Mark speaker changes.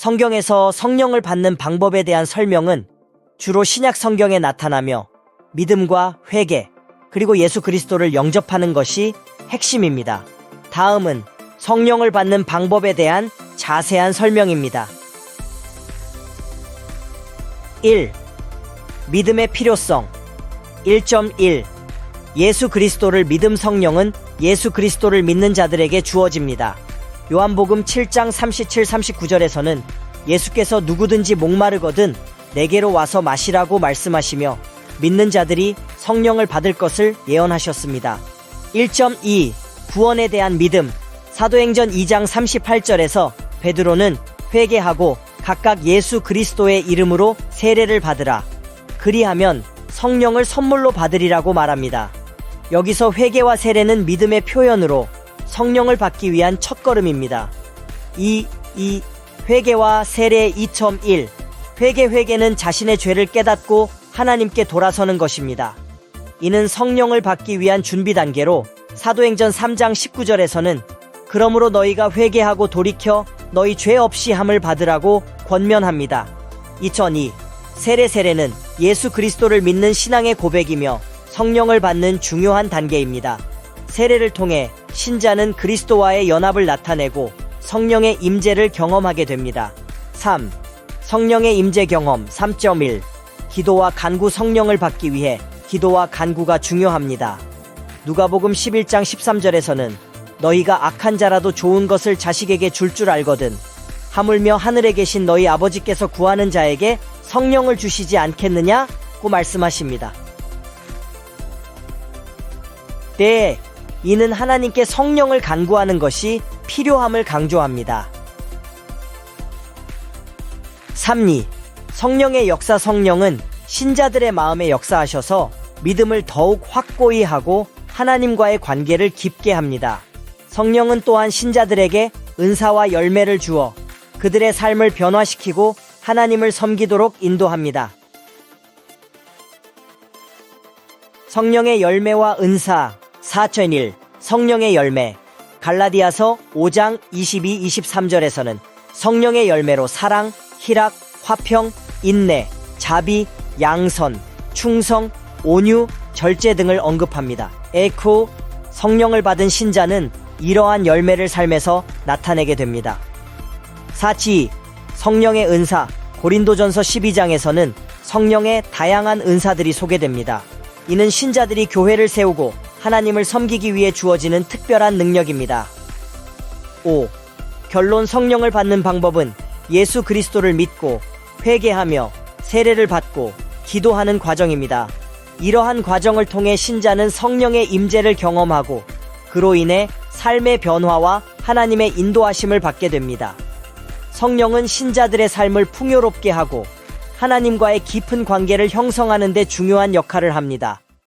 Speaker 1: 성경에서 성령을 받는 방법에 대한 설명은 주로 신약 성경에 나타나며 믿음과 회개, 그리고 예수 그리스도를 영접하는 것이 핵심입니다. 다음은 성령을 받는 방법에 대한 자세한 설명입니다. 1. 믿음의 필요성 1.1 예수 그리스도를 믿음 성령은 예수 그리스도를 믿는 자들에게 주어집니다. 요한복음 7장 37, 39절에서는 예수께서 누구든지 목마르거든 내게로 와서 마시라고 말씀하시며 믿는 자들이 성령을 받을 것을 예언하셨습니다. 1.2 구원에 대한 믿음 사도행전 2장 38절에서 베드로는 회개하고 각각 예수 그리스도의 이름으로 세례를 받으라. 그리하면 성령을 선물로 받으리라고 말합니다. 여기서 회개와 세례는 믿음의 표현으로 성령을 받기 위한 첫걸음입니다. 2. 2. 회개와 세례 2.1 회개 회개는 자신의 죄를 깨닫고 하나님께 돌아서는 것입니다. 이는 성령을 받기 위한 준비 단계로 사도행전 3장 19절에서는 그러므로 너희가 회개하고 돌이켜 너희 죄 없이 함을 받으라고 권면합니다. 2002 세례 세례는 예수 그리스도를 믿는 신앙의 고백이며 성령을 받는 중요한 단계입니다. 세례를 통해 신자는 그리스도와의 연합을 나타내고 성령의 임재를 경험하게 됩니다. 3. 성령의 임재 경험 3.1 기도와 간구 성령을 받기 위해 기도와 간구가 중요합니다. 누가복음 11장 13절에서는 너희가 악한 자라도 좋은 것을 자식에게 줄줄 알거든 하물며 하늘에 계신 너희 아버지께서 구하는 자에게 성령을 주시지 않겠느냐고 말씀하십니다. 네, 이는 하나님께 성령을 간구하는 것이 필요함을 강조합니다. 3리 성령의 역사 성령은 신자들의 마음에 역사하셔서 믿음을 더욱 확고히 하고 하나님과의 관계를 깊게 합니다. 성령은 또한 신자들에게 은사와 열매를 주어 그들의 삶을 변화시키고 하나님을 섬기도록 인도합니다. 성령의 열매와 은사 4.1 성령의 열매 갈라디아서 5장 22, 23절에서는 성령의 열매로 사랑, 희락, 화평, 인내, 자비, 양선, 충성, 온유, 절제 등을 언급합니다. 에코 성령을 받은 신자는 이러한 열매를 삶에서 나타내게 됩니다. 사치 성령의 은사 고린도전서 12장에서는 성령의 다양한 은사들이 소개됩니다. 이는 신자들이 교회를 세우고 하나님을 섬기기 위해 주어지는 특별한 능력입니다. 5. 결론 성령을 받는 방법은 예수 그리스도를 믿고 회개하며 세례를 받고 기도하는 과정입니다. 이러한 과정을 통해 신자는 성령의 임재를 경험하고 그로 인해 삶의 변화와 하나님의 인도하심을 받게 됩니다. 성령은 신자들의 삶을 풍요롭게 하고 하나님과의 깊은 관계를 형성하는 데 중요한 역할을 합니다.